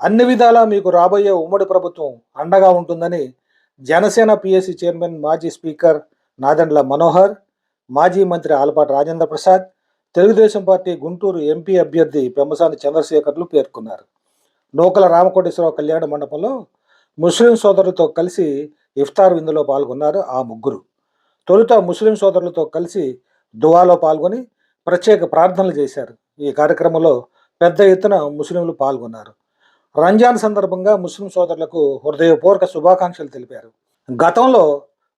అన్ని విధాలా మీకు రాబోయే ఉమ్మడి ప్రభుత్వం అండగా ఉంటుందని జనసేన పిఎస్సి చైర్మన్ మాజీ స్పీకర్ నాదండ్ల మనోహర్ మాజీ మంత్రి ఆలపాటి రాజేంద్ర ప్రసాద్ తెలుగుదేశం పార్టీ గుంటూరు ఎంపీ అభ్యర్థి పెమ్మసాని చంద్రశేఖర్లు పేర్కొన్నారు. నూకల రామకోటేశ్వరరావు కళ్యాణ మండపంలో ముస్లిం సోదరులతో కలిసి ఇఫ్తార్ విందులో పాల్గొన్నారు ఆ ముగ్గురు. తొలుత ముస్లిం సోదరులతో కలిసి దువాలో పాల్గొని ప్రత్యేక ప్రార్థనలు చేశారు. ఈ కార్యక్రమంలో పెద్ద ఎత్తున ముస్లింలు పాల్గొన్నారు. రంజాన్ సందర్భంగా ముస్లిం సోదరులకు హృదయపూర్వక శుభాకాంక్షలు తెలిపారు. గతంలో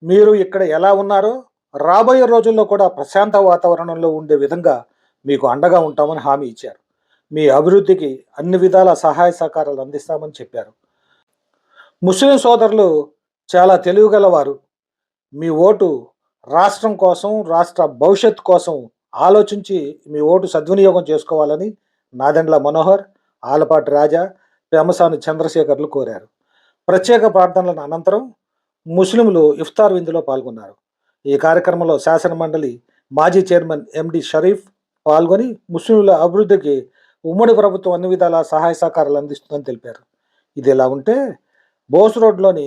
మీరు ఇక్కడ ఎలా ఉన్నారో రాబోయే రోజుల్లో కూడా ప్రశాంత వాతావరణంలో ఉండే విధంగా మీకు అండగా ఉంటామని హామీ ఇచ్చారు. మీ అభివృద్ధికి అన్ని విధాల సహాయ సహకారాలు అందిస్తామని చెప్పారు. ముస్లిం సోదరులు చాలా తెలివిగలవారు. మీ ఓటు రాష్ట్రం కోసం రాష్ట్ర భవిష్యత్ కోసం ఆలోచించి మీ ఓటు సద్వినియోగం చేసుకోవాలని నాదెండ్ల మనోహర్ ఆలపాటి రాజా పెమసాని చంద్రశేఖర్లు కోరారు. ప్రత్యేక ప్రార్థనల అనంతరం ముస్లింలు ఇఫ్తార్ విందులో పాల్గొన్నారు. ఈ కార్యక్రమంలో శాసన మండలి మాజీ చైర్మన్ ఎండి షరీఫ్ పాల్గొని ముస్లింల అభివృద్ధికి ఉమ్మడి ప్రభుత్వం అన్ని విధాల సహాయ సహకారాలు అందిస్తుందని తెలిపారు. ఇది ఎలా ఉంటే బోస్ రోడ్లోని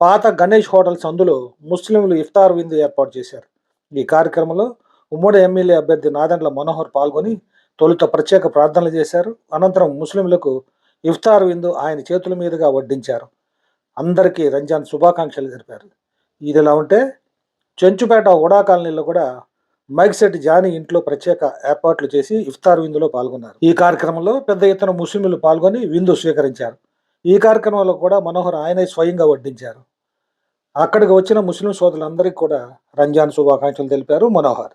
పాత గణేష్ హోటల్ సందులో ముస్లింలు ఇఫ్తార్ విందు ఏర్పాటు చేశారు. ఈ కార్యక్రమంలో ఉమ్మడి ఎమ్మెల్యే అభ్యర్థి నాదెండ్ల మనోహర్ పాల్గొని తొలుత ప్రత్యేక ప్రార్థనలు చేశారు. అనంతరం ముస్లింలకు ఇఫ్తార్ విందు ఆయన చేతుల మీదుగా వడ్డించారు. అందరికీ రంజాన్ శుభాకాంక్షలు తెలిపారు. ఇది ఇలా ఉంటే చెంచుపేట ఉడా కాలనీలో కూడా మైక్ సెట్ జానీ ఇంట్లో ప్రత్యేక ఏర్పాట్లు చేసి ఇఫ్తార్ విందులో పాల్గొన్నారు. ఈ కార్యక్రమంలో పెద్ద ఎత్తున ముస్లింలు పాల్గొని విందు స్వీకరించారు. ఈ కార్యక్రమంలో కూడా మనోహర్ ఆయనే స్వయంగా వడ్డించారు. అక్కడికి వచ్చిన ముస్లిం సోదరులందరికీ కూడా రంజాన్ శుభాకాంక్షలు తెలిపారు మనోహర్.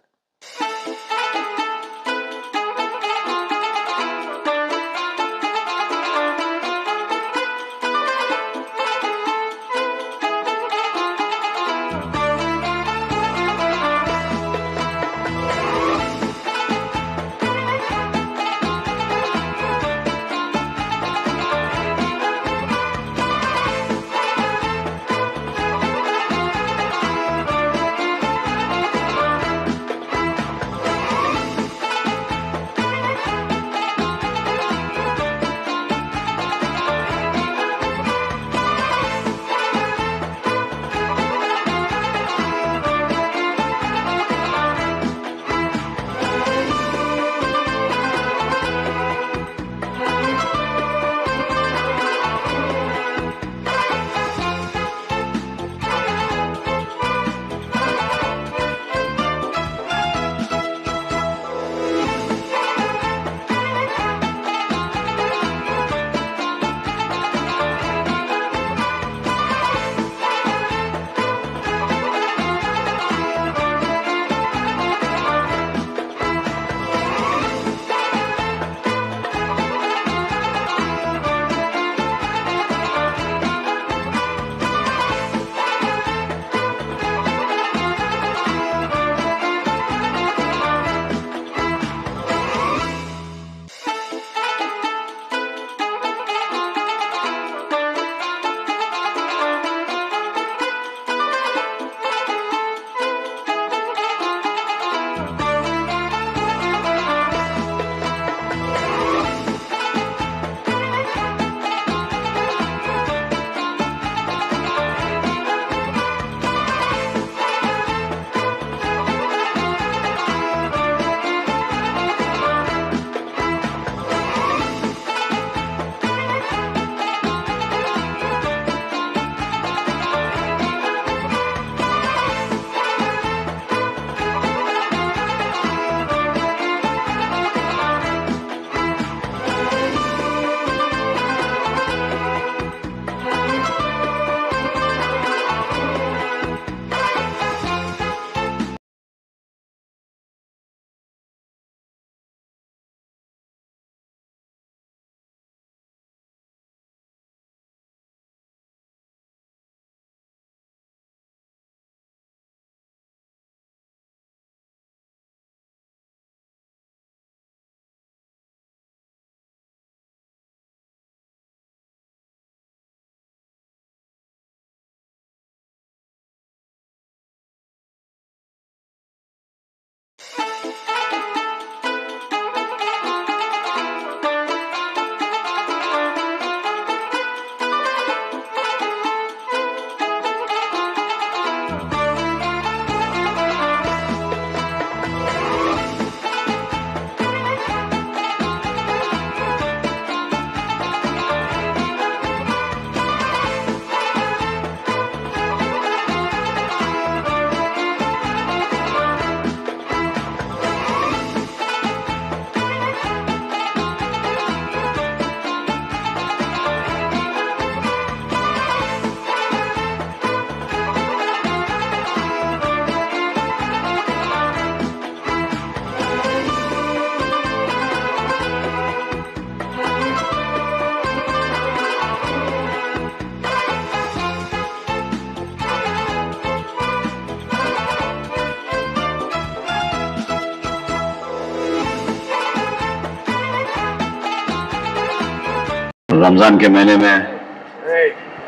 रमज़ान के महीने में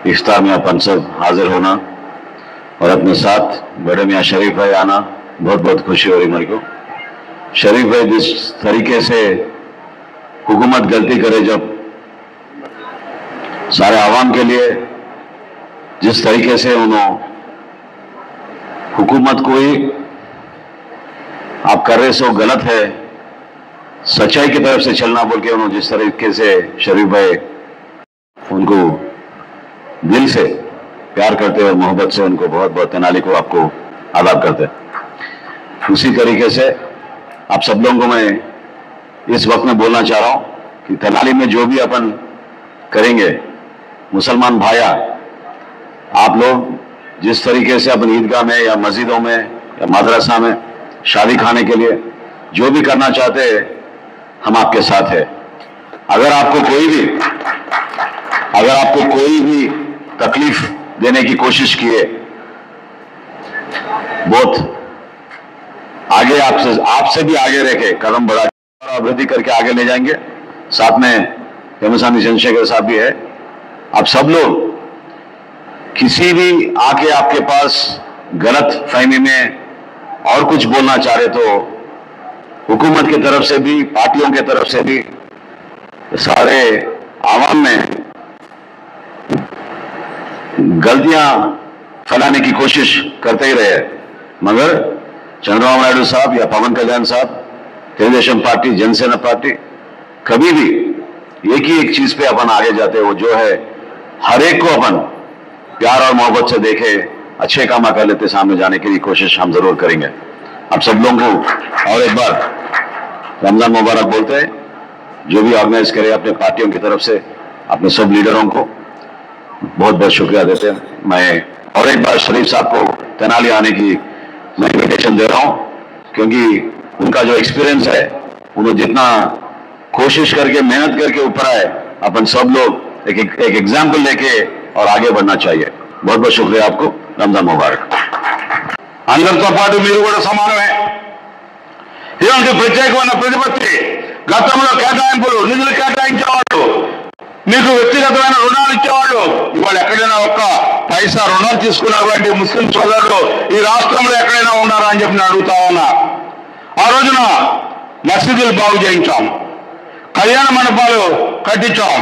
इफ्तार में अपन सब हाजिर होना और अपने साथ बड़े मियाँ शरीफ भाई आना। बहुत बहुत खुशी हो रही मेरे को। शरीफ भाई जिस तरीके से हुकूमत गलती करे जब सारे आवाम के लिए जिस तरीके से उन्होंने हुकूमत को ही आप कर रहे सो गलत है। सच्चाई की तरफ़ से चलना बोल के उन्होंने जिस तरीके से शरीफ भाई उनको दिल से प्यार करते और मोहब्बत से उनको बहुत बहुत तेनाली को आपको आदाब करते। उसी तरीके से आप सब लोगों को मैं इस वक्त में बोलना चाह रहा हूँ कि तेनाली में जो भी अपन करेंगे, मुसलमान भाया आप लोग जिस तरीके से अपन ईदगाह में या मस्जिदों में या मदरसा में शादी खाने के लिए जो भी करना चाहते हैं, हम आपके साथ है अगर आपको कोई भी अगर आपको कोई भी तकलीफ़ देने की कोशिश किए बहुत आगे आपसे आपसे भी आगे के कदम बढ़ा वृद्धि करके आगे ले जाएँगे। साथ में हेमसानी चंद्रशेखर साहब भी है। आप सब लोग किसी भी आके आपके पास गलत फहमी में और कुछ बोलना चाह रहे तो हुकूमत की तरफ़ से भी, पार्टियों की तरफ़ से भी, सारे आवाम में गलतियाँ फैलाने की कोशिश करते ही रहे। मगर चंद्रबाबू नायडू साहब या पवन कल्याण साहब तेलुदेशम पार्टी, जनसेना पार्टी, कभी भी एक ही एक चीज़ पे अपन आगे जाते हैं जो है, हर एक को अपन प्यार और मोहब्बत से देखे, अच्छे काम कर लेते, सामने जाने के कोशिश हम ज़रूर करेंगे। आप सब लोगों को और एक बार रमज़ान मुबारक बोलते हैं, जो भी ऑर्गेनाइज करे अपने पार्टियों की तरफ़ से, अपने सब लीडरों को बहुत बहुत शुक्रिया देते हैं मैं और एक बार शरीफ साहब को तेनाली आने की मैं इन्विटेशन दे रहा हूं क्योंकि उनका जो एक्सपीरियंस है उन्होंने जितना कोशिश करके मेहनत करके ऊपर आए अपन सब लोग एक एक, एक एग्जाम्पल लेके और आगे बढ़ना चाहिए बहुत बहुत शुक्रिया आपको रमजान मुबारक అందరితో పాటు మీరు కూడా సమానమే ఇలాంటి ప్రత్యేకమైన ప్రతిపత్తి గతంలో కేటాయింపులు నిధులు కేటాయించేవాళ్ళు మీకు వ్యక్తిగతమైన రుణాలు ఇచ్చేవాళ్ళు. ఇవాళ ఎక్కడైనా ఒక్క పైసా రుణం తీసుకున్నటువంటి ముస్లిం సోదరులు ఈ రాష్ట్రంలో ఎక్కడైనా ఉన్నారా అని చెప్పి నేను అడుగుతా ఉన్నా. ఆ రోజున మసీదులు బాగు చేయించాం. కళ్యాణ మండపాలు కట్టించాం.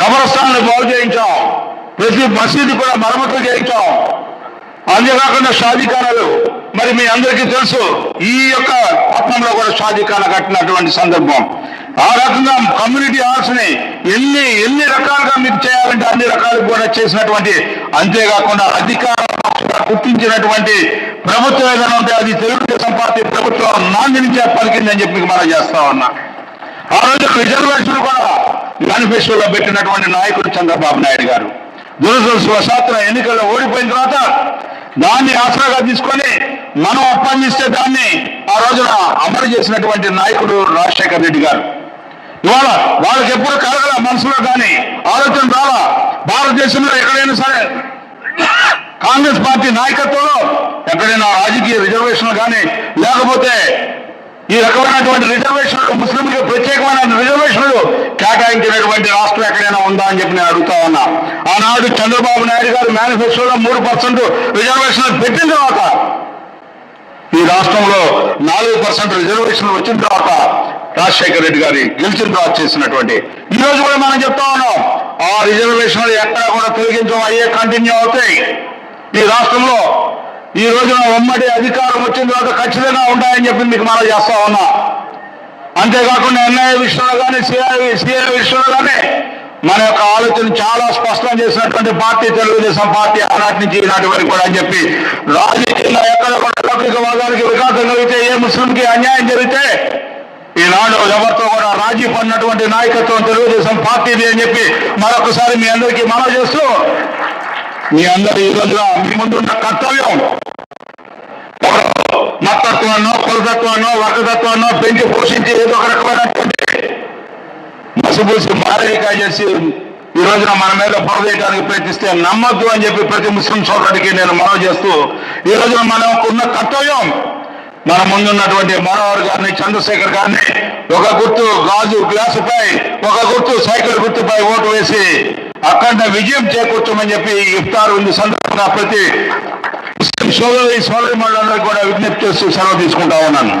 కబరస్థానాలు బాగు చేయించాం. ప్రతి మసీదు కూడా మరమ్మతులు చేయించాం. అంతేకాకుండా షాదీఖానాలు మరి మీ అందరికీ తెలుసు ఈ యొక్క పట్టణంలో కూడా షాదీఖానా కట్టినటువంటి సందర్భం. ఆ రకంగా కమ్యూనిటీ హాల్స్ని ఎన్ని ఎన్ని రకాలుగా మీకు చేయాలంటే అన్ని రకాలు కూడా చేసినటువంటి అంతేకాకుండా అధికార గుర్తించినటువంటి ప్రభుత్వం ఏదైనా ఉంటే అది తెలుగుదేశం పార్టీ ప్రభుత్వం నాణ్యం నుంచే పలికిందని చెప్పి మీకు మనం చేస్తా ఉన్నా. ఆ రోజు రిజర్వేషన్ కూడా మేనిఫెస్టోలో పెట్టినటువంటి నాయకుడు చంద్రబాబు నాయుడు గారు. దురదృష్టవశాత్తున ఎన్నికల్లో ఓడిపోయిన తర్వాత దాన్ని ఆసరాగా తీసుకొని మనం అప్పందిస్తే దాన్ని ఆ రోజున అమలు చేసినటువంటి నాయకుడు రాజశేఖర్ రెడ్డి గారు. ఇవాళ వాళ్ళకి ఎప్పుడు కలగల మనసులో కానీ ఆలోచన రాలా? భారతదేశంలో ఎక్కడైనా సరే కాంగ్రెస్ పార్టీ నాయకత్వంలో ఎక్కడైనా రాజకీయ రిజర్వేషన్లు కానీ లేకపోతే ఈ రకమైనటువంటి రిజర్వేషన్లు ముస్లింలకు ప్రత్యేకమైన రిజర్వేషన్లు కేటాయించినటువంటి రాష్ట్రం ఎక్కడైనా ఉందా అని చెప్పి నేను అడుగుతా ఉన్నా. ఆనాడు చంద్రబాబు నాయుడు గారు మేనిఫెస్టోలో మూడు పర్సెంట్ రిజర్వేషన్లు పెట్టిన తర్వాత ఈ రాష్ట్రంలో నాలుగు పర్సెంట్ రిజర్వేషన్లు వచ్చిన తర్వాత రాజశేఖర రెడ్డి గారి గెలిచిన తర్వాత చేసినటువంటి. ఈ రోజు కూడా మనం చెప్తా ఉన్నాం ఆ రిజర్వేషన్లు ఎక్కడ కూడా తొలగించడం అయ్యే కంటిన్యూ అవుతాయి. ఈ రాష్ట్రంలో ఈ రోజున ఉమ్మడి అధికారం వచ్చిన తర్వాత ఖచ్చితంగా ఉంటాయని చెప్పి మీకు మనం చేస్తా ఉన్నా. అంతేకాకుండా ఎన్ఐఏ విషయంలో కానీ సిఐ సిఐ విషయంలో కానీ మన యొక్క ఆలోచన చాలా స్పష్టం చేసినటువంటి పార్టీ తెలుగుదేశం పార్టీ ఆనాటి నుంచి ఈనాటి వరకు కూడా అని చెప్పి రాజకీయంగా ఎక్కడ కూడా లౌకికవాదానికి వికాసం కలిగితే ఏ ముస్లింకి అన్యాయం జరిగితే ఈనాడు ఎవరితో కూడా రాజీ పడినటువంటి నాయకత్వం తెలుగుదేశం పార్టీది అని చెప్పి మరొకసారి మీ అందరికీ మనవి చేస్తూ మీ అందరు ఈ రోజున మీ ముందున్న కర్తవ్యం. మతత్వాన్నో కులతత్వాన్నో వర్గతత్వాన్నో పెంచి పోషించి ఏదో ఒక రకమైనటువంటి మసిపూసి మారడిక చేసి ఈ రోజున మన మీద పొరదేయడానికి ప్రయత్నిస్తే నమ్మద్దు అని చెప్పి ప్రతి ముస్లిం సోదరుడికి నేను మనవి చేస్తూ ఈ రోజున మనకు ఉన్న కర్తవ్యం మన ముందున్నటువంటి మనోహర్ గారిని చంద్రశేఖర్ గారిని ఒక గుర్తు గాజు గ్లాసుపై ఒక గుర్తు సైకిల్ గుర్తుపై ఓటు వేసి అఖండ విజయం చేకూర్చమని చెప్పి ఇఫ్తార్ ఉంది. సందర్భంగా ప్రతి ముస్లిం సోదరి సోదరి మండలందరికీ కూడా విజ్ఞప్తి చేస్తూ సెలవు తీసుకుంటా ఉన్నాను.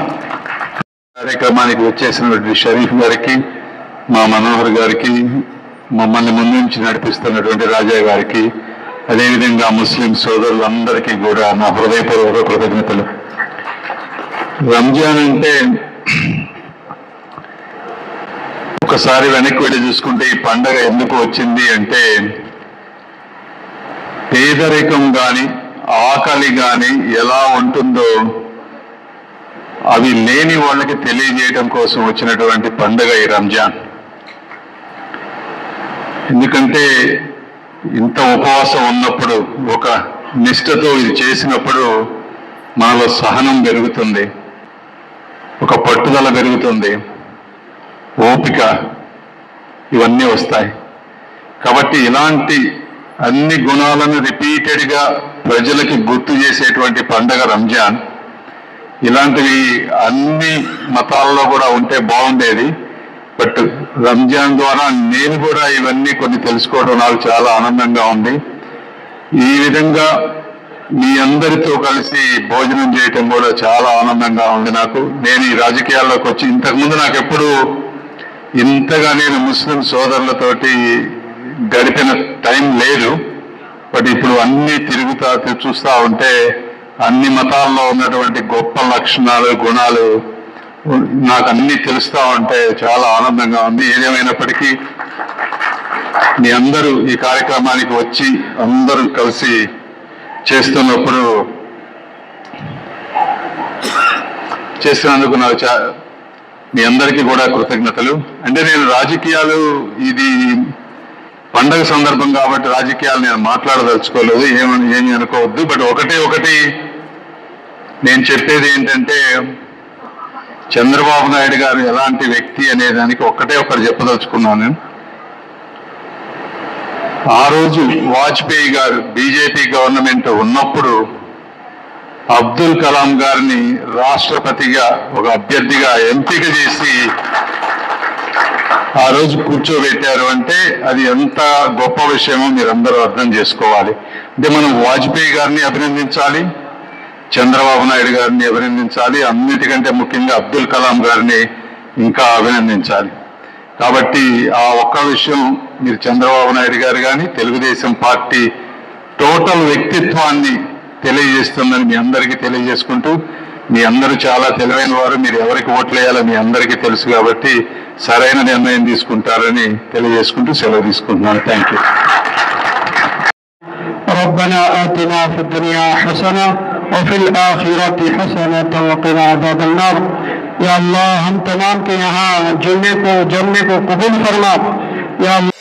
కార్యక్రమానికి వచ్చేసినటువంటి షరీఫ్ గారికి మా మనోహర్ గారికి మమ్మల్ని ముందు నుంచి నడిపిస్తున్నటువంటి రాజా గారికి అదేవిధంగా ముస్లిం సోదరులందరికీ కూడా నా హృదయపూర్వక కృతజ్ఞతలు. రంజాన్ అంటే ఒకసారి వెనక్కి వెళ్ళి చూసుకుంటే ఈ పండగ ఎందుకు వచ్చింది అంటే పేదరికం కానీ ఆకలి కానీ ఎలా ఉంటుందో అవి లేని వాళ్ళకి తెలియజేయడం కోసం వచ్చినటువంటి పండుగ ఈ రంజాన్. ఎందుకంటే ఇంత ఉపవాసం ఉన్నప్పుడు ఒక నిష్ఠతో ఇది చేసినప్పుడు మనలో సహనం పెరుగుతుంది. ఒక పట్టుదల పెరుగుతుంది. ఓపిక ఇవన్నీ వస్తాయి. కాబట్టి ఇలాంటి అన్ని గుణాలను రిపీటెడ్గా ప్రజలకి గుర్తు చేసేటువంటి పండగ రంజాన్ ఇలాంటివి అన్ని మతాల్లో కూడా ఉంటే బాగుండేది. బట్ రంజాన్ ద్వారా నేను కూడా ఇవన్నీ కొన్ని తెలుసుకోవడం నాకు చాలా ఆనందంగా ఉంది. ఈ విధంగా మీ అందరితో కలిసి భోజనం చేయటం కూడా చాలా ఆనందంగా ఉంది నాకు. నేను ఈ రాజకీయాల్లోకి వచ్చి ఇంతకుముందు నాకు ఎప్పుడు ఇంతగా నేను ముస్లిం సోదరులతోటి గడిపిన టైం లేదు. బట్ ఇప్పుడు అన్ని తిరుగుతా చూస్తూ ఉంటే అన్ని మతాల్లో ఉన్నటువంటి గొప్ప లక్షణాలు గుణాలు నాకు అన్ని తెలుస్తా ఉంటే చాలా ఆనందంగా ఉంది. ఏదేమైనప్పటికీ మీ అందరూ ఈ కార్యక్రమానికి వచ్చి అందరూ కలిసి చేస్తున్నప్పుడు చేస్తున్నందుకు నాకు చా మీ అందరికీ కూడా కృతజ్ఞతలు. అంటే నేను రాజకీయాలు ఇది పండగ సందర్భం కాబట్టి రాజకీయాలు నేను మాట్లాడదలుచుకోలేదు ఏమని ఏమి అనుకోవద్దు. బట్ ఒకటే ఒకటి నేను చెప్పేది ఏంటంటే చంద్రబాబు నాయుడు గారు ఎలాంటి వ్యక్తి అనే దానికి ఒక్కటే ఒకటి చెప్పదలుచుకున్నాను నేను. ఆ రోజు వాజ్పేయి గారు బీజేపీ గవర్నమెంట్ ఉన్నప్పుడు అబ్దుల్ కలాం గారిని రాష్ట్రపతిగా ఒక అభ్యర్థిగా ఎంపిక చేసి ఆ రోజు కూర్చోబెట్టారు అంటే అది ఎంత గొప్ప విషయమో మీరందరూ అర్థం చేసుకోవాలి. అంటే మనం వాజ్పేయి గారిని అభినందించాలి చంద్రబాబు నాయుడు గారిని అభినందించాలి అన్నిటికంటే ముఖ్యంగా అబ్దుల్ కలాం గారిని ఇంకా అభినందించాలి. కాబట్టి ఆ ఒక్క విషయం మీరు చంద్రబాబు నాయుడు గారు కానీ తెలుగుదేశం పార్టీ టోటల్ వ్యక్తిత్వాన్ని తెలియజేస్తుందని మీ అందరికీ తెలియజేసుకుంటూ మీ అందరూ చాలా తెలివైన వారు మీరు ఎవరికి ఓట్లు వేయాలో మీ అందరికీ తెలుసు కాబట్టి సరైన నిర్ణయం తీసుకుంటారని తెలియజేసుకుంటూ సెలవు తీసుకుంటున్నాను థ్యాంక్ యూ ربنا آتنا في الدنيا حسنة وفي الآخرة حسنة وقنا عذاب النار या अल्लाह हम तमाम के यहाँ जुम्मे को जम्मे को कबूल फरमा या अल्लाह